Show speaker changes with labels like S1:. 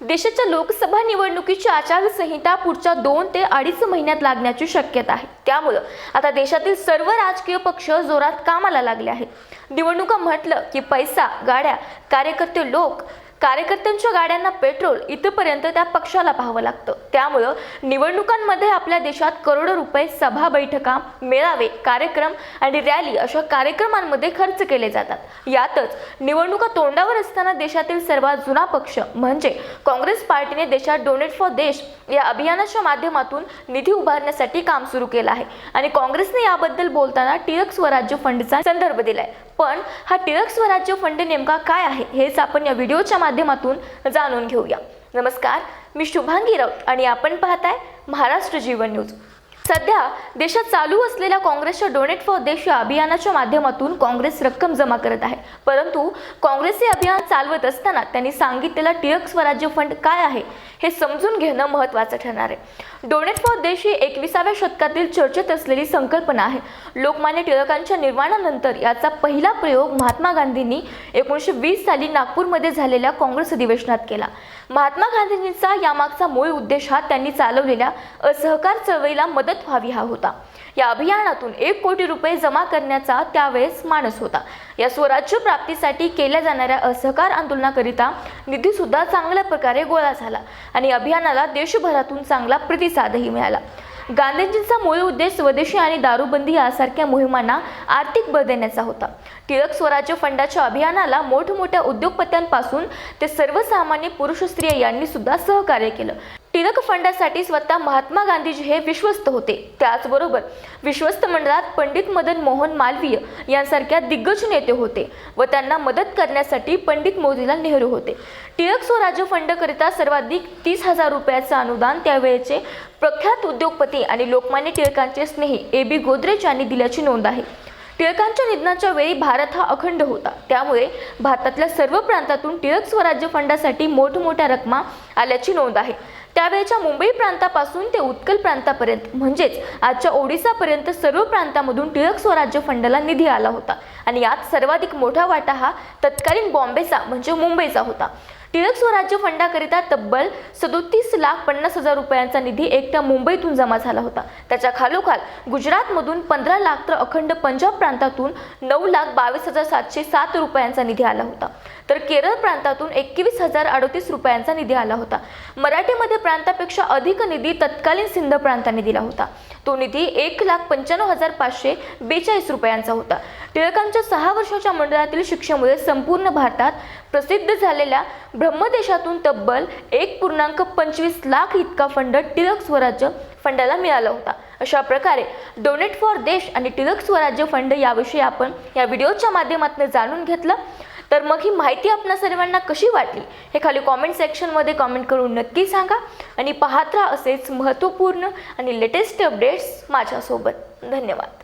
S1: देशाच्या लोकसभा निवडणुकीची आचारसंहिता पुढच्या दोन ते अडीच महिन्यात लागण्याची शक्यता आहे. त्यामुळं आता देशातील सर्व राजकीय पक्ष जोरात कामाला लागले आहेत. निवडणुका म्हटलं की पैसा गाड्या कार्यकर्ते लोक कार्यकर्त्यांच्या गाड्यांना पेट्रोल इथपर्यंत त्या पक्षाला पाहावं लागतं. त्यामुळं निवडणुकांमध्ये आपल्या देशात करोडो रुपये सभा बैठका मेळावे कार्यक्रम आणि रॅली अशा कार्यक्रमांमध्ये खर्च केले जातात. यातच निवडणुका तोंडावर असताना देशातील सर्वात जुना पक्ष म्हणजे काँग्रेस पार्टीने देशात डोनेट फॉर देश या अभियानाच्या माध्यमातून निधी उभारण्यासाठी काम सुरू केलं आहे. आणि काँग्रेसने याबद्दल बोलताना टिळक स्वराज्य फंडचा संदर्भ दिलाय. पण हा टिळक स्वराज्य फंड नेमका काय आहे हेच आपण या व्हिडिओच्या माध्यमातून जाणून घेऊया. नमस्कार मी शुभांगी राऊत आणि आपण पाहताय महाराष्ट्र जीवन न्यूज. सध्या देशात चालू असलेल्या काँग्रेसच्या डोनेट फॉर देश या अभियानाच्या माध्यमातून काँग्रेस रक्कम जमा करत आहे. परंतु काँग्रेस हे अभियान चालवत असताना त्यांनी सांगितलेला टिळक स्वराज्य फंड काय आहे? हे समजून घेणं महत्त्वाचं ठरणार आहे. डोनेट फॉर देश ही एकविसाव्या शतकातील चर्चेत असलेली संकल्पना आहे. लोकमान्य टिळकांच्या निर्माणानंतर याचा पहिला प्रयोग महात्मा गांधींनी एकोणीसशे वीस साली नागपूरमध्ये झालेल्या काँग्रेस अधिवेशनात केला. महात्मा गांधींचा यामागचा मूळ उद्देश हा त्यांनी चालवलेल्या असहकार चळवळीला मदत व्हावी हा होता. या अभियानातून एक कोटी रुपये जमा करण्याचा त्यावेळेस मानस होता. या स्वराज्य प्राप्तीसाठी केल्या जाणाऱ्या असहकार आंदोलनाकरिता निधीसुद्धा चांगल्या प्रकारे गोळा झाला आणि अभियानाला देशभरातून चांगला प्रतिसादही मिळाला. गांधीजींचा मूळ उद्देश स्वदेशी आणि दारूबंदी यासारख्या मोहिमांना आर्थिक बळ देण्याचा होता. टिळक स्वराज्य फंडाच्या अभियानाला मोठमोठ्या उद्योगपत्यांपासून ते सर्वसामान्य पुरुष स्त्रिया यांनी सुद्धा सहकार्य केलं. टिळक फंडासाठी स्वतः महात्मा गांधीजी हे विश्वस्त होते. त्याचबरोबर विश्वस्त मंडळात पंडित मदन मोहन मालवीय यांसारख्या दिग्गज नेते होते व त्यांना मदत करण्यासाठी पंडित मोतीलाल नेहरू होते. टिळक स्वराज्य फंडकरिता सर्वाधिक तीस हजार रुपयाचं अनुदान त्यावेळेचे प्रख्यात उद्योगपती आणि लोकमान्य टिळकांचे स्नेही ए बी गोदरेज यांनी दिल्याची नोंद आहे. टिळकांच्या निधनाच्या वेळी भारत हा अखंड होता. त्यामुळे भारतातल्या सर्व प्रांतातून टिळक स्वराज्य फंडासाठी मोठमोठ्या रकमा आल्याची नोंद आहे. त्यावेळच्या मुंबई प्रांतापासून ते उत्कल प्रांतापर्यंत म्हणजेच आजच्या ओडिसापर्यंत सर्व प्रांतामधून टिळक स्वराज्य फंडाला निधी आला होता. आणि यात सर्वाधिक मोठा वाटा हा तत्कालीन बॉम्बेचा म्हणजे मुंबईचा होता. टिळक स्वराज्य फंडाकरिता तब्बल सदोतीस लाख पन्नास हजार रुपयांचा निधी एकट्या मुंबईतून जमा झाला होता. त्याच्या खालोखाल गुजरातमधून पंधरा लाख तर अखंड पंजाब प्रांतातून नऊ लाख बावीस हजार सातशे सात रुपयांचा निधी आला होता. तर केरळ प्रांतातून एकवीस हजार अडतीस रुपयांचा निधी आला होता. मराठीमध्ये प्रांतापेक्षा अधिक निधी तत्कालीन सिंध प्रांताने दिला होता. तो निधी एक लाख पंच्याण्णव हजार पाचशे बेचाळीस रुपयांचा होता. टिळकांच्या सहा वर्षाच्या मंडळातील शिक्षेमुळे संपूर्ण भारतात प्रसिद्ध झालेल्या ब्रह्मदेशातून तब्बल एक पूर्णांक पंचवीस लाख इतका फंड टिळक स्वराज्य फंडाला मिळाला होता. अशा प्रकारे डोनेट फॉर देश आणि टिळक स्वराज्य फंड याविषयी आपण या व्हिडिओच्या माध्यमातून जाणून घेतलं. तर मग ही माहिती आपणा सर्वांना कशी वाटली? हे खाली कॉमेंट सेक्शनमध्ये कॉमेंट करून नक्की सांगा आणि पाहत राहा असेच महत्त्वपूर्ण आणि लेटेस्ट अपडेट्स माझ्यासोबत. धन्यवाद.